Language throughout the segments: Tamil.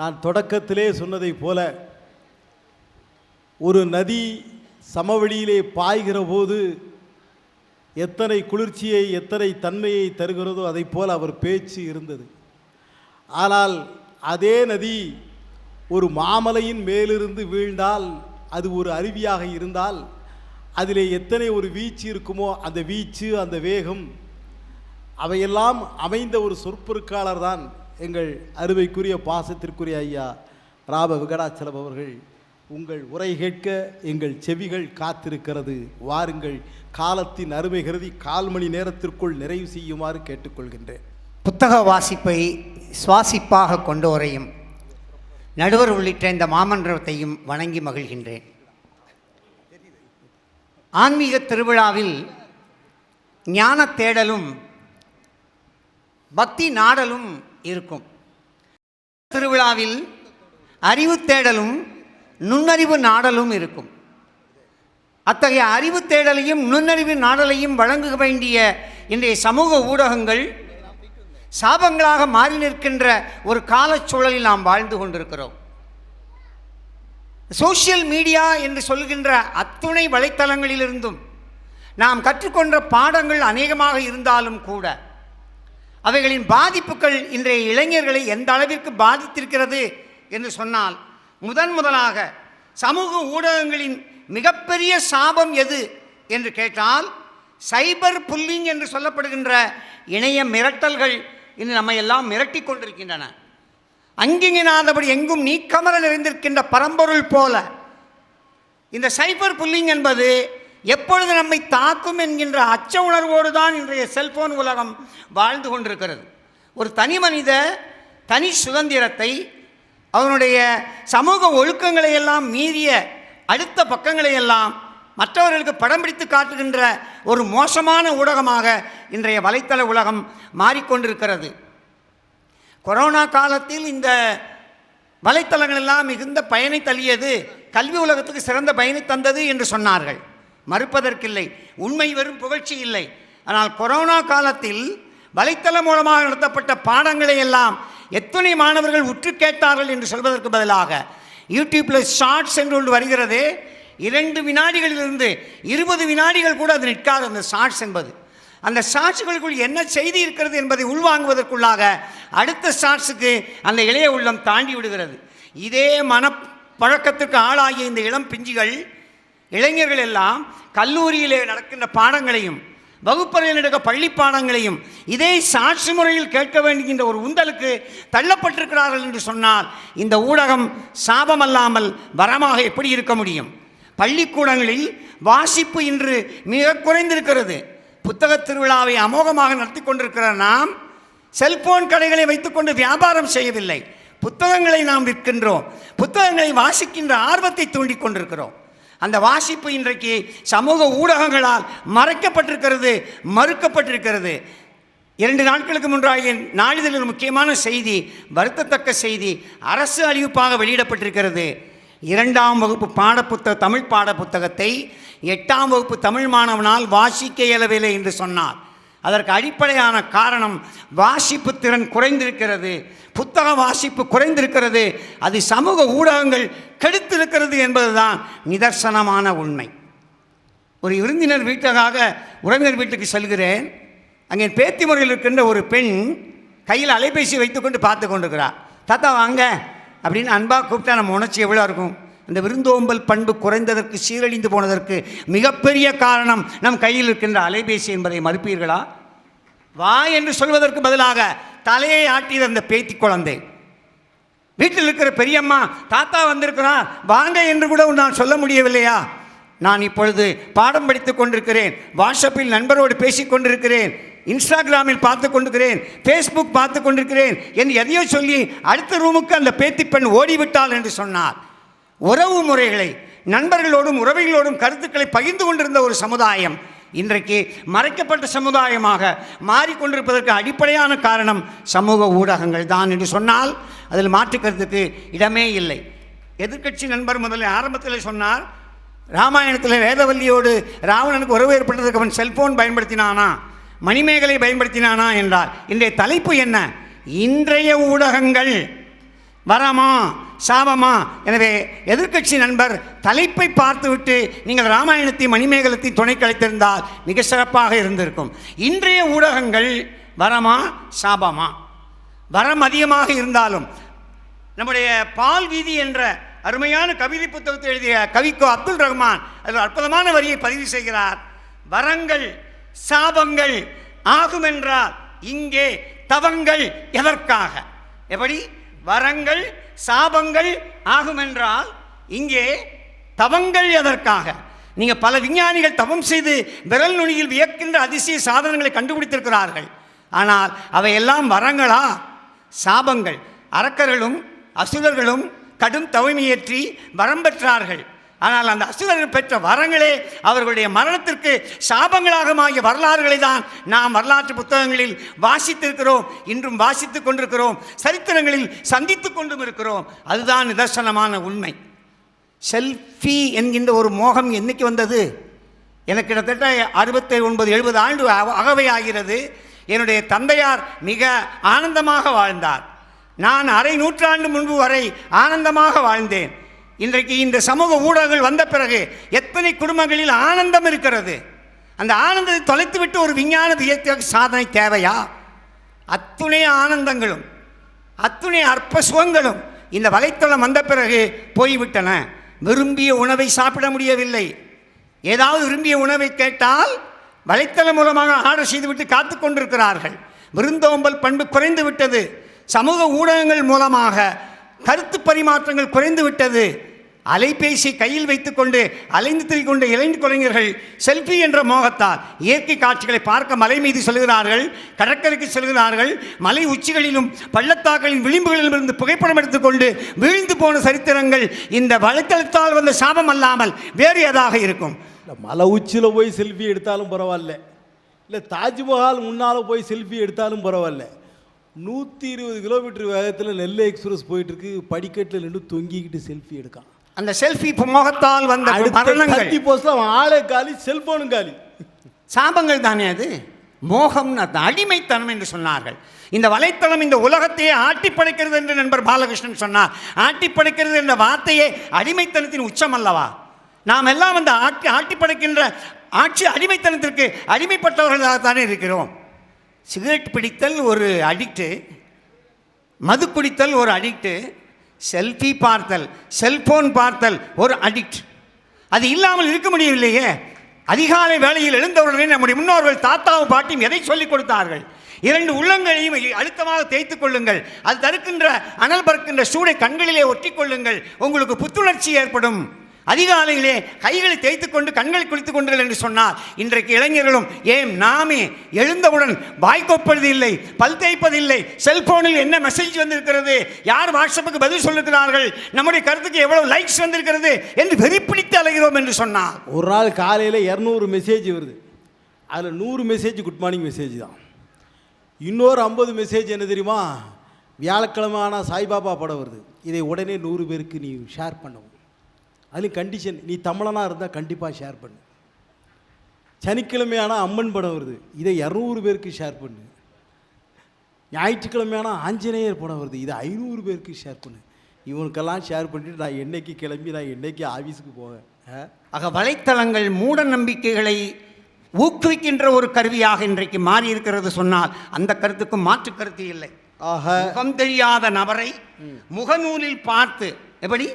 நான் தொடக்கத்திலே சொன்னதைப் போல ஒரு நதி சமவெளியிலே பாய்கிற போது எத்தனை குளிர்ச்சியை எத்தனை தன்மையை தருகிறதோ அதைப் போல் அவர் பேச்சு இருந்தது. ஆனால் அதே நதி ஒரு மாமலையின் மேலிருந்து வீழ்ந்தால் அது ஒரு அருவியாக இருந்தால் அதிலே எத்தனை ஒரு வீச்சு இருக்குமோ அந்த வீச்சு அந்த வேகம் அவையெல்லாம் அமைந்த ஒரு சொற்பொருக்காளர் தான் எங்கள் அருமைக்குரிய பாசத்திற்குரிய ஐயா ராப விகடாச்சலம் அவர்கள் உங்கள் உரை கேட்க எங்கள் செவிகள் காத்திருக்கிறது. வாருங்கள் காலத்தின் அருமை கருதி கால் மணி நேரத்திற்குள் நிறைவு செய்யுமாறு கேட்டுக்கொள்கின்றேன். புத்தக வாசிப்பை சுவாசிப்பாக கொண்டோரையும் நடுவர் உள்ளிட்ட இந்த மாமன்றத்தையும் வணங்கி மகிழ்கின்றேன். ஆன்மீக திருவிழாவில் ஞான தேடலும் பக்தி நாடலும் இருக்கும். திருவிழாவில் அறிவு தேடலும் நுண்ணறிவு நாடலும் இருக்கும். அத்தகைய அறிவு தேடலையும் நுண்ணறிவு நாடலையும் வழங்க வேண்டிய இன்றைய சமூக ஊடகங்கள் சாபங்களாக மாறி நிற்கின்ற ஒரு காலச்சூழலில் நாம் வாழ்ந்து கொண்டிருக்கிறோம். சோஷியல் மீடியா என்று சொல்கின்ற அத்துணை வலைத்தளங்களிலிருந்தும் நாம் கற்றுக்கொண்ட பாடங்கள் அநேகமாக இருந்தாலும் கூட அவைகளின் பாதிப்புகள் இன்றைய இளைஞர்களை எந்த அளவிற்கு பாதித்திருக்கிறது என்று சொன்னால் முதன் முதலாக சமூக ஊடகங்களின் மிகப்பெரிய சாபம் எது என்று கேட்டால் சைபர் புல்லிங் என்று சொல்லப்படுகின்ற இணைய மிரட்டல்கள் இன்று நம்மை எல்லாம் மிரட்டி கொண்டிருக்கின்றன. அங்கிங்கினாதபடி எங்கும் நீக்கமர நிறைந்திருக்கின்ற பரம்பொருள் போல இந்த சைபர் புல்லிங் என்பது எப்பொழுது நம்மை தாக்கும் என்கின்ற அச்ச உணர்வோடு தான் இன்றைய செல்போன் உலகம் வாழ்ந்து கொண்டிருக்கிறது. ஒரு தனி மனித தனி சுதந்திரத்தை அவனுடைய சமூக ஒழுக்கங்களை எல்லாம் மீறிய அடுத்த பக்கங்களை எல்லாம் மற்றவர்களுக்கு படம் பிடித்து காட்டுகின்ற ஒரு மோசமான ஊடகமாக இன்றைய வலைத்தள உலகம் மாறிக்கொண்டிருக்கிறது. கொரோனா காலத்தில் இந்த வலைத்தளங்கள் எல்லாம் மிகுந்த பயனை தள்ளியது கல்வி உலகத்துக்கு சிறந்த பயனை தந்தது என்று சொன்னார்கள். மறுப்பதற்கில்லை. உண்மை வெறும் புகழ்ச்சி இல்லை. ஆனால் கொரோனா காலத்தில் வலைத்தளம் மூலமாக நடத்தப்பட்ட பாடங்களை எல்லாம் எத்தனை மாணவர்கள் உற்று கேட்டார்கள் என்று சொல்வதற்கு பதிலாக யூடியூப்பில் ஷார்ட்ஸ் என்று ஒன்று வருகிறது. இரண்டு வினாடிகளிலிருந்து இருபது வினாடிகள் கூட அது நிற்காது அந்த ஷார்ட்ஸ் என்பது. அந்த ஷார்ட்ஸுகளுக்குள் என்ன செய்தி இருக்கிறது என்பதை உள்வாங்குவதற்குள்ளாக அடுத்த ஷார்ட்ஸுக்கு அந்த இளைய உள்ளம் தாண்டி விடுகிறது. இதே மனப்பழக்கத்துக்கு ஆளாகிய இந்த இளம் பிஞ்சுகள் இளைஞர்கள் எல்லாம் கல்லூரியிலே நடக்கின்ற பாடங்களையும் வகுப்பறையில் நடக்க பள்ளி பாடங்களையும் இதே சாட்சி முறையில் கேட்க வேண்டுகின்ற ஒரு உந்தலுக்கு தள்ளப்பட்டிருக்கிறார்கள் என்று சொன்னால் இந்த ஊடகம் சாபமல்லாமல் வரமாக எப்படி இருக்க முடியும்? பள்ளிக்கூடங்களில் வாசிப்பு இன்று மிக குறைந்திருக்கிறது. புத்தகத் திருவிழாவை அமோகமாக நடத்தி கொண்டிருக்கிற நாம் செல்போன் கடைகளை வைத்துக்கொண்டு வியாபாரம் செய்யவில்லை. புத்தகங்களை நாம் விற்கின்றோம். புத்தகங்களை வாசிக்கின்ற ஆர்வத்தை தூண்டிக் கொண்டிருக்கிறோம். அந்த வாசிப்பு இன்றைக்கு சமூக ஊடகங்களால் மறைக்கப்பட்டிருக்கிறது மறுக்கப்பட்டிருக்கிறது. இரண்டு நாட்களுக்கு முன்பாக நாளிதழில் முக்கியமான செய்தி வருத்தத்தக்க செய்தி அரசு அறிவிப்பாக வெளியிடப்பட்டிருக்கிறது. இரண்டாம் வகுப்பு பாடப்புத்தக தமிழ் பாடப்புத்தகத்தை எட்டாம் வகுப்பு தமிழ் மாணவனால் வாசிக்க இயலவில்லை என்று சொன்னார். அதற்கு அடிப்படையான காரணம் வாசிப்பு திறன் குறைந்திருக்கிறது. புத்தக வாசிப்பு குறைந்திருக்கிறது. அது சமூக ஊடகங்கள் கெடுத்திருக்கிறது என்பதுதான் நிதர்சனமான உண்மை. ஒரு விருந்தினர் வீட்டுக்காக உறவினர் வீட்டுக்கு செல்கிறேன். அங்கே பேத்தி முறையில் இருக்கின்ற ஒரு பெண் கையில் அலைபேசி வைத்துக்கொண்டு பார்த்து கொண்டிருக்கிறார். தாத்தா வாங்க. அப்படின்னு அன்பாக கூப்பிட்டா நம்ம உணர்ச்சி எவ்வளோ இருக்கும்? அந்த விருந்தோம்பல் பண்பு குறைந்ததற்கு சீரழிந்து போனதற்கு மிகப்பெரிய காரணம் நம் கையில் இருக்கின்ற அலைபேசி என்பதை மறுப்பீர்களா? வா என்று சொல்வதற்கு பதிலாக தலையை ஆட்டியது அந்த பேத்தி குழந்தை. வீட்டில் இருக்கிற பெரியம்மா தாத்தா வந்திருக்கிறார் வாங்க என்று கூட நான் சொல்ல முடியவில்லையா? நான் இப்பொழுது பாடம் படித்துக் கொண்டிருக்கிறேன் வாட்ஸ்அப்பில் நண்பரோடு பேசிக் கொண்டிருக்கிறேன் இன்ஸ்டாகிராமில் பார்த்து கொண்டிருக்கிறேன் ஃபேஸ்புக் பார்த்து கொண்டிருக்கிறேன் என்று எதையோ சொல்லி அடுத்த ரூமுக்கு அந்த பேத்தி பெண் ஓடிவிட்டாள் என்று சொன்னார். உறவு முறைகளை நண்பர்களோடும் உறவுகளோடும் கருத்துக்களை பகிர்ந்து கொண்டிருந்த ஒரு சமுதாயம் இன்றைக்கு மறைக்கப்பட்ட சமுதாயமாக மாறிக்கொண்டிருப்பதற்கு அடிப்படையான காரணம் சமூக ஊடகங்கள் தான் என்று சொன்னால் அதில் மாற்றுக்கிறதுக்கு இடமே இல்லை. எதிர்க்கட்சி நண்பர் முதலில் ஆரம்பத்தில் சொன்னார் ராமாயணத்தில் வேதவல்லியோடு ராவணனுக்கு உறவு ஏற்பட்டதுக்கு அவன் செல்போன் பயன்படுத்தினானா? மணிமேகலை பயன்படுத்தினானா? என்றார். இன்றைய தலைப்பு என்ன? இன்றைய ஊடகங்கள். வரமா? சாபமா? எனவே எதிர்க்கட்சி நண்பர் தலைப்பை பார்த்துவிட்டு நீங்கள் ராமாயணத்தையும் மணிமேகலத்தையும் துணை கழித்திருந்தால் மிக சிறப்பாக இருந்திருக்கும். இன்றைய ஊடகங்கள் வரமா சாபமா? வரம் அதிகமாக இருந்தாலும் நம்முடைய பால் வீதி என்ற அருமையான கவிதை புத்தகத்தை எழுதிய கவிக்கோ அப்துல் ரஹ்மான் அதில் அற்புதமான வரியை பதிவு செய்கிறார். வரங்கள் சாபங்கள் ஆகுமென்றால் இங்கே தவங்கள் எதற்காக? எப்படி? வரங்கள் சாபங்கள் ஆகுமென்றால் இங்கே தவங்கள் எதற்காக? நீங்கள் பல விஞ்ஞானிகள் தவம் செய்து விரல் நுனியில் வியக்கின்ற அதிசய சாதனங்களை கண்டுபிடித்திருக்கிறார்கள். ஆனால் அவையெல்லாம் வரங்களா? சாபங்கள். அரக்கர்களும் அசுரர்களும் கடும் தவமையேற்றி வரம் பெற்றார்கள். ஆனால் அந்த அசுரர்கள் பெற்ற வரங்களே அவர்களுடைய மரணத்திற்கு சாபங்களாகமாகிய வரலாறுகளை தான் நாம் வரலாற்று புத்தகங்களில் வாசித்திருக்கிறோம் இன்றும் வாசித்துக் கொண்டிருக்கிறோம் சரித்திரங்களில் சந்தித்துக் கொண்டும் இருக்கிறோம். அதுதான் நிதர்சனமான உண்மை. செல்ஃபி என்கின்ற ஒரு மோகம் என்னைக்கு வந்தது? எனக்கு கிட்டத்தட்ட அறுபத்தி ஒன்பது எழுபது ஆண்டு அகவை ஆகிறது. என்னுடைய தந்தையார் மிக ஆனந்தமாக வாழ்ந்தார். நான் அரை நூற்றாண்டு முன்பு வரை ஆனந்தமாக வாழ்ந்தேன். இன்றைக்கு இந்த சமூக ஊடகங்கள் வந்த பிறகு எத்தனை குடும்பங்களில் ஆனந்தம் இருக்கிறது? அந்த ஆனந்தத்தை தொலைத்துவிட்டு ஒரு விஞ்ஞான வியக்க சாதனை தேவையா? அத்துணை ஆனந்தங்களும் அத்துணை அற்ப சுகங்களும் இந்த வலைத்தளம் வந்த பிறகு போய்விட்டன. விரும்பிய உணவை சாப்பிட முடியவில்லை. ஏதாவது விரும்பிய உணவை கேட்டால் வலைத்தளம் மூலமாக ஆர்டர் செய்துவிட்டு காத்து கொண்டிருக்கிறார்கள். விருந்தோம்பல் பண்பு குறைந்து விட்டது சமூக ஊடகங்கள் மூலமாக கருத்து பரிமாற்றங்கள் குறைந்து விட்டது அலைபேசி கையில் வைத்துக்கொண்டு அலைந்து திரிக் இளைஞ குலைஞர்கள் செல்ஃபி என்ற மோகத்தால் இயற்கை காட்சிகளை பார்க்க மலை மீது செல்கிறார்கள் கடற்கரைக்கு செல்கிறார்கள் மலை உச்சிகளிலும் பள்ளத்தாக்களின் விளிம்புகளிலும் இருந்து புகைப்படம் எடுத்துக்கொண்டு வீழ்ந்து போன சரித்திரங்கள் இந்த வலைத்தளத்தால் வந்த சாபம் அல்லாமல் வேறு ஏதாக இருக்கும். மலை உச்சியில் போய் செல்ஃபி எடுத்தாலும் பரவாயில்ல. இல்லை தாஜ்மஹால் முன்னால் போய் செல்ஃபி எடுத்தாலும் பரவாயில்ல. நூற்றி இருபது கிலோமீட்டர் வேகத்தில் நெல்லை எக்ஸ்பிரஸ் போயிட்டுருக்கு படிக்கட்டில் நின்று தொங்கிக்கிட்டு செல்ஃபி எடுக்கான் அந்த செல்ஃபி மோகத்தால் வந்த மரணங்கள். ஆளே காலி செல்போனும் காலி. சாபங்கள் தானே அது? மோகம்னு அர்த்தம் அடிமைத்தனம் என்று சொன்னார்கள். இந்த வலைத்தளம் இந்த உலகத்தையே ஆட்டி படைக்கிறது என்று நண்பர் பாலகிருஷ்ணன் சொன்னார். ஆட்டி படைக்கிறது என்ற வார்த்தையே அடிமைத்தனத்தின் உச்சம் அல்லவா? நாம் எல்லாம் அந்த ஆட்டி ஆட்டி படைக்கின்ற ஆட்சி அடிமைத்தனத்திற்கு அடிமைப்பட்டவர்களாகத்தானே இருக்கிறோம். சிகரெட் பிடித்தல் ஒரு அடிக்ட்டு மது குடித்தல் ஒரு அடிக்ட்டு செல்ஃபி பார்த்தல் செல்போன் பார்த்தல் ஒரு அடிக்ட் அது இல்லாமல் இருக்க முடியவில்லையே. அதிகாலை வேளையில் எழுந்தவுடனே நம்முடைய முன்னோர்கள் தாத்தாவும் பாட்டியும் எதை சொல்லிக் கொடுத்தார்கள்? இரண்டு உள்ளங்களையும் அழுத்தமாக தேய்த்துக் கொள்ளுங்கள். அது தடுக்கின்ற அனல் பறக்கின்ற சூடை கண்களிலே ஒட்டி கொள்ளுங்கள். உங்களுக்கு புத்துணர்ச்சி ஏற்படும். அதிகாலையிலே கைகளை தேய்த்துக் கொண்டு கண்களை குளித்துக் கொண்டுகள் என்று சொன்னார் இன்றைக்கு இளைஞர்களும் ஏன் நாமே எழுந்தவுடன் வாய் இல்லை பல் தேய்ப்பதில்லை செல்போனில் என்ன மெசேஜ் வந்திருக்கிறது யார் வாட்ஸ்அப்புக்கு பதில் சொல்லிருக்கிறார்கள் நம்முடைய கருத்துக்கு எவ்வளவு லைக்ஸ் வந்திருக்கிறது என்று வெறிப்பிடித்து அலைகிறோம் என்று சொன்னார் ஒரு நாள் காலையில் இரநூறு மெசேஜ் வருது. அதில் நூறு மெசேஜ் குட் மார்னிங் மெசேஜ் தான். இன்னொரு ஐம்பது மெசேஜ் என்ன தெரியுமா? வியாழக்கிழமை ஆனால் சாய்பாபா படம் வருது. இதை உடனே நூறு பேருக்கு நீ ஷேர் பண்ணவும். அதுலேயும் கண்டிஷன் நீ தமிழனாக இருந்தால் கண்டிப்பாக ஷேர் பண்ணு. சனிக்கிழமையான அம்மன் படம் வருது. இதை இரநூறு பேருக்கு ஷேர் பண்ணு. ஞாயிற்றுக்கிழமையான ஆஞ்சநேயர் படம் வருது. இதை ஐநூறு பேருக்கு ஷேர் பண்ணு. இவனுக்கெல்லாம் ஷேர் பண்ணிட்டு நான் என்னைக்கு கிளம்பி நான் என்னைக்கு ஆஃபீஸுக்கு போவேன்? ஆக வலைத்தளங்கள் மூட நம்பிக்கைகளை ஊக்குவிக்கின்ற ஒரு கருவியாக இன்றைக்கு மாறி இருக்கிறது சொன்னால் அந்த கருத்துக்கும் மாற்று கருத்து இல்லை. முகம் தெரியாத நபரை முகநூலில் பார்த்து எப்படி?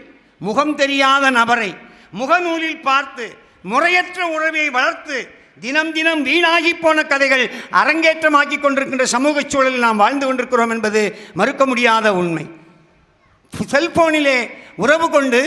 முகம் தெரியாத நபரை முகநூலில் பார்த்து முறையற்ற உறவை வளர்த்து தினம் தினம் வீணாகி போன கதைகள் அரங்கேற்றமாக்கி கொண்டிருக்கின்ற சமூக சூழலில் நாம் வாழ்ந்து கொண்டிருக்கிறோம் என்பது மறுக்க முடியாத உண்மை. செல்போனிலே உறவு கொண்டு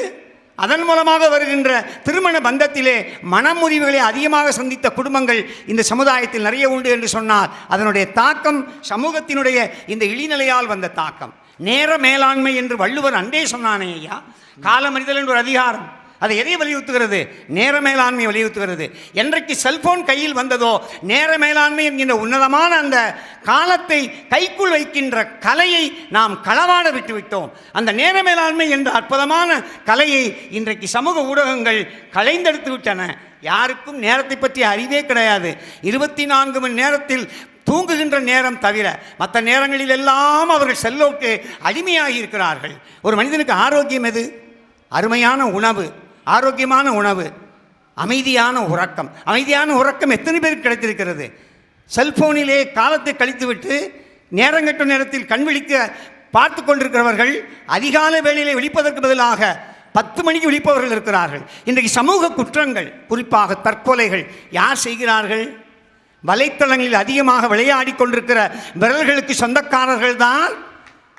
அதன் மூலமாக வருகின்ற திருமண பந்தத்திலே மனமுறிவுகளை அதிகமாக சந்தித்த குடும்பங்கள் இந்த சமுதாயத்தில் நிறைய உண்டு என்று சொன்னால் அதனுடைய தாக்கம் சமூகத்தினுடைய இந்த இழிநிலையால் வந்த தாக்கம். நேர மேலாண்மை என்று வள்ளுவர் அன்றே சொன்னானே ஐயா. காலமறிதல் என்ற ஒரு அதிகாரம். அதை எதை வலியுறுத்துகிறது? நேர மேலாண்மை வலியுறுத்துகிறது. என்றைக்கு செல்போன் கையில் வந்ததோ நேர மேலாண்மை என்கின்ற உன்னதமான அந்த காலத்தை கைக்குள் வைக்கின்ற கலையை நாம் களவாட விட்டுவிட்டோம். அந்த நேர மேலாண்மை என்ற அற்புதமான கலையை இன்றைக்கு சமூக ஊடகங்கள் களைந்தெடுத்து விட்டன. யாருக்கும் நேரத்தை பற்றி அறிவே கிடையாது. இருபத்தி நான்கு மணி நேரத்தில் தூங்குகின்ற நேரம் தவிர மற்ற நேரங்களில் எல்லாம் அவர்கள் செல்லோக்கு அடிமையாகி இருக்கிறார்கள் ஒரு மனிதனுக்கு ஆரோக்கியம் எது? அருமையான உணவு ஆரோக்கியமான உணவு அமைதியான உறக்கம். அமைதியான உறக்கம் எத்தனை பேருக்கு கிடைத்திருக்கிறது? செல்போனிலே காலத்தை கழித்துவிட்டு நேரங்கட்ட நேரத்தில் கண் விழிக்க பார்த்து கொண்டிருக்கிறவர்கள் அதிகாலை வேளையிலே விழிப்பதற்கு பதிலாக பத்து மணிக்கு விழிப்பவர்கள் இருக்கிறார்கள். இன்றைக்கு சமூக குற்றங்கள் குறிப்பாக தற்கொலைகள் யார் செய்கிறார்கள்? வலைத்தளங்களில் அதிகமாக விளையாடி கொண்டிருக்கிற விரல்களுக்கு சொந்தக்காரர்கள் தான்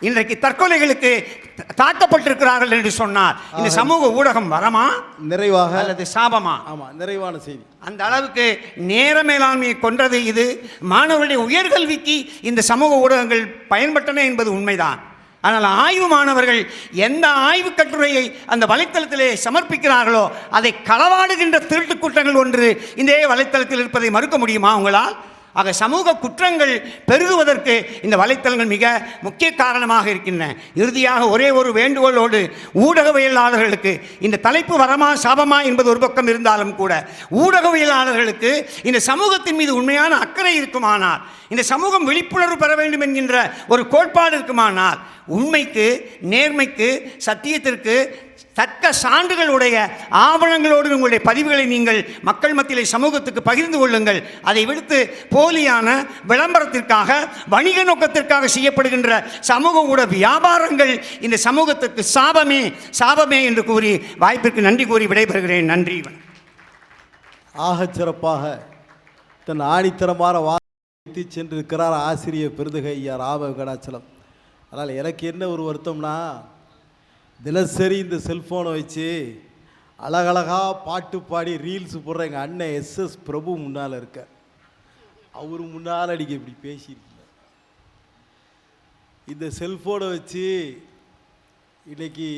இன்றைக்கு தற்கொலைகளுக்கு தாக்கப்பட்டிருக்கிறார்கள் என்று சொன்னார் இந்த சமூக ஊடகம் வரமா? நிறைவாக. அல்லது சாபமா? ஆமாம் நிறைவான செய்தி. அந்த அளவுக்கு நேர மேலாண்மையை கொன்றது இது. மாணவர்களுடைய உயர்கல்விக்கு இந்த சமூக ஊடகங்கள் பயன்பட்டன என்பது உண்மைதான். ஆனால் ஆய்வு மாணவர்கள் எந்த ஆய்வு கட்டுரையை அந்த வலைத்தளத்திலே சமர்ப்பிக்கிறார்களோ அதை களவாடுகின்ற திருட்டு குற்றங்கள் ஒன்று இந்த வலைத்தளத்தில் இருப்பதை மறுக்க முடியுமா உங்களால்? ஆக சமூக குற்றங்கள் பெருகுவதற்கு இந்த வலைத்தளங்கள் மிக முக்கிய காரணமாக இருக்கின்றன. இறுதியாக ஒரே ஒரு வேண்டுகோளோடு ஊடகவியலாளர்களுக்கு இந்த தலைப்பு வரமா சாபமா என்பது ஒரு பக்கம் இருந்தாலும் கூட ஊடகவியலாளர்களுக்கு இந்த சமூகத்தின் மீது உண்மையான அக்கறை இருக்குமானால் இந்த சமூகம் விழிப்புணர்வு பெற வேண்டும் என்கின்ற ஒரு கோட்பாடு இருக்குமானால் உண்மைக்கு நேர்மைக்கு சத்தியத்திற்கு தக்க சான்றுகளுடைய ஆவணங்களோடு உங்களுடைய பதிவுகளை நீங்கள் மக்கள் மத்தியிலே சமூகத்துக்கு பகிர்ந்து கொள்ளுங்கள். அதை விடுத்து போலியான விளம்பரத்திற்காக வணிக நோக்கத்திற்காக செய்யப்படுகின்ற சமூக ஊட வியாபாரங்கள் இந்த சமூகத்துக்கு சாபமே சாபமே என்று கூறி வாய்ப்பிற்கு நன்றி கூறி விடைபெறுகிறேன். நன்றி ஆகச் சிறப்பாக தன் ஆணித்தரமான வார்த்தை சென்றிருக்கிறார் ஆசிரியர் பெருதுகை ஐயா ராம வெங்கடாச்சலம் அதனால் எனக்கு என்ன ஒரு வருத்தம்னா தினசரி இந்த செல்ஃபோனை வச்சு அழகழகாக பாட்டு பாடி ரீல்ஸ் போடுற எங்கள் அண்ணன் எஸ்எஸ் பிரபு முன்னால் இருக்க. அவர் முன்னால் அடிக்க இப்படி பேசியிருக்கீங்க இந்த செல்ஃபோனை வச்சு இன்னைக்கு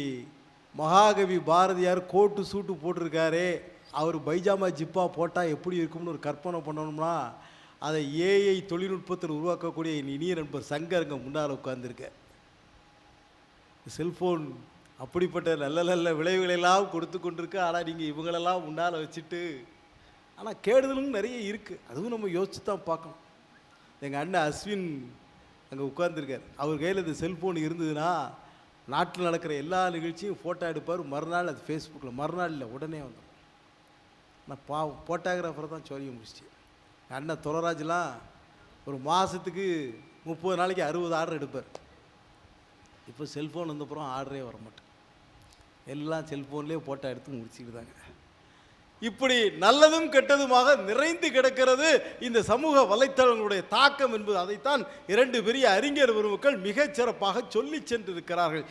மகாகவி பாரதியார் கோட்டு சூட்டு போட்டிருக்காரு அவர் பைஜாமா ஜிப்பா போட்டால் எப்படி இருக்கும்னு ஒரு கற்பனை பண்ணணும்னா அதை ஏஐ தொழில்நுட்பத்தில் உருவாக்கக்கூடிய என் இனிய நண்பர் சங்கர் அங்கே முன்னால் உட்காந்துருக்க செல்ஃபோன் அப்படிப்பட்ட நல்ல நல்ல விளைவுகளை எல்லாம் கொடுத்து கொண்டிருக்கு. ஆனால் நீங்கள் இவங்களெல்லாம் முன்னால் வச்சுட்டு ஆனால் கேடுதலும் நிறைய இருக்குது அதுவும் நம்ம யோசிச்சு தான் பார்க்கணும். எங்கள் அண்ணன் அஸ்வின் அங்கே உட்கார்ந்துருக்கார். அவர் கையில் இந்த செல்ஃபோன் இருந்ததுன்னா நாட்டில் நடக்கிற எல்லா நிகழ்ச்சியும் ஃபோட்டோ எடுப்பார். மறுநாள் அது ஃபேஸ்புக்கில் மறுநாள் இல்லை உடனே வந்துடும் நான் பா ஃபோட்டோகிராஃபரை தான் சொல்லி முடிச்சிச்சு எங்கள் அண்ணன் துளராஜ்லாம் ஒரு மாதத்துக்கு முப்பது நாளைக்கு அறுபது ஆர்டர் எடுப்பார். இப்போ செல்ஃபோன் வந்தப்புறம் ஆர்டரே வர மாட்டேன் எல்லாம் செல்ஃபோன்லேயே ஃபோட்டோ எடுத்து முடிச்சுக்கிட்டாங்க இப்படி நல்லதும் கெட்டதுமாக நிறைந்து கிடக்கிறது இந்த சமூக வலைத்தளங்களுடைய தாக்கம் என்பது அதைத்தான் இரண்டு பெரிய அறிஞர் பெருமக்கள் மிகச் சிறப்பாக சொல்லி சென்றிருக்கிறார்கள்.